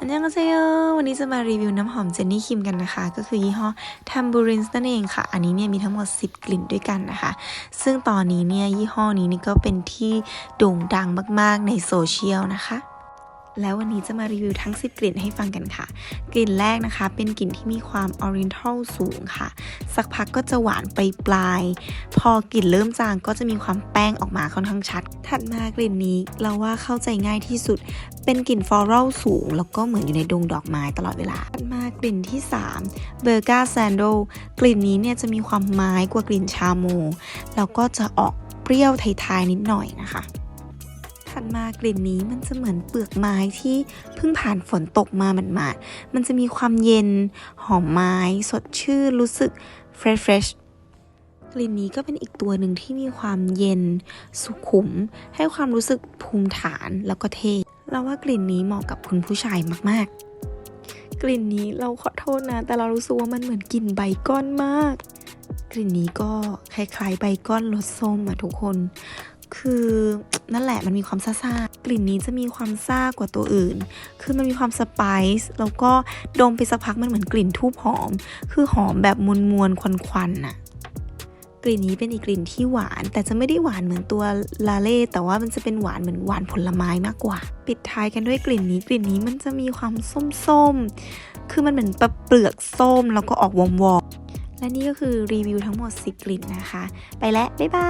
อันนี้ก็เซโยวันนี้จะมารีวิวน้ำหอมเจนนี่คิมกันนะคะ ก็คือยี่ห้อ Tambourine นั่นเองค่ะ อันนี้เนี่ยมีทั้งหมด 10 กลิ่นด้วยกันนะคะ ซึ่งตอนนี้เนี่ยยี่ห้อนี้นี่ก็เป็นที่โด่งดังมากๆในโซเชียลนะคะ แล้ววันนี้จะมารีวิวทั้ง 10 กลิ่นให้ฟังกันค่ะ กลิ่นแรกนะคะ เป็นกลิ่นที่มีความออริ n นทัลสูงค่ะ สักพักก็จะหวานไปปลาย พอกลิ่นเริ่มจางก็จะมีความแป้งออกมาค่อนข้างชัด ถัดมากลิ่นนี้เราว่าเข้าใจง่ายที่สุด เป็นกลิ่นฟลอรัลสูง แล้วก็เหมือนอยู่ในดงดอกไม้ตลอดเวลา ถัดมากลิ่นที่3 b e r g a Sandal กลิ่นนี้เนี่ยจะมีความไม้กว่ากลิ่นชาโม แล้วก็จะออกเปรี้ยวไทยๆนิดหน่อยนะคะ ถัดมากลิ่นนี้มันจะเหมือนเปลือกไม้ที่เพิ่งผ่านฝนตกมาหมาดๆมันจะมีความเย็นหอมไม้สดชื่นรู้สึกเฟรชเฟรชกลิ่นนี้ก็เป็นอีกตัวหนึ่งที่มีความเย็น สุขุม ให้ความรู้สึกภูมิฐานแล้วก็เท่เราว่ากลิ่นนี้เหมาะกับคุณผู้ชายมากๆ กลิ่นนี้เราขอโทษนะ แต่เรารู้สึกว่ามันเหมือนกลิ่นใบก้อนมาก กลิ่นนี้ก็คล้ายๆใบก้อนรสส้มอะทุกคน คือ นั่นแหละมันมีความซ่าๆ กลิ่นนี้จะมีความซ่ากว่าตัวอื่น คือมันมีความสไปซ์แล้วก็ดมไปสักพักมันเหมือนกลิ่นทูบหอม คือหอมแบบมวลมวลควันควันๆน่ะกลิ่นนี้เป็นอีกกลิ่นที่หวาน แต่จะไม่ได้หวานเหมือนตัวลาเล่แต่ว่ามันจะเป็นหวานเหมือนหวานผลไม้มากกว่า ปิดท้ายกันด้วยกลิ่นนี้กลิ่นนี้มันจะมีความส้มๆ คือมันเหมือนปเปลือกส้มแล้วก็ออกวอมๆและนี่ก็คือรีวิวทั้งหมด 10 กลิ่นนะคะ ไปแล้วบ๊ายบาย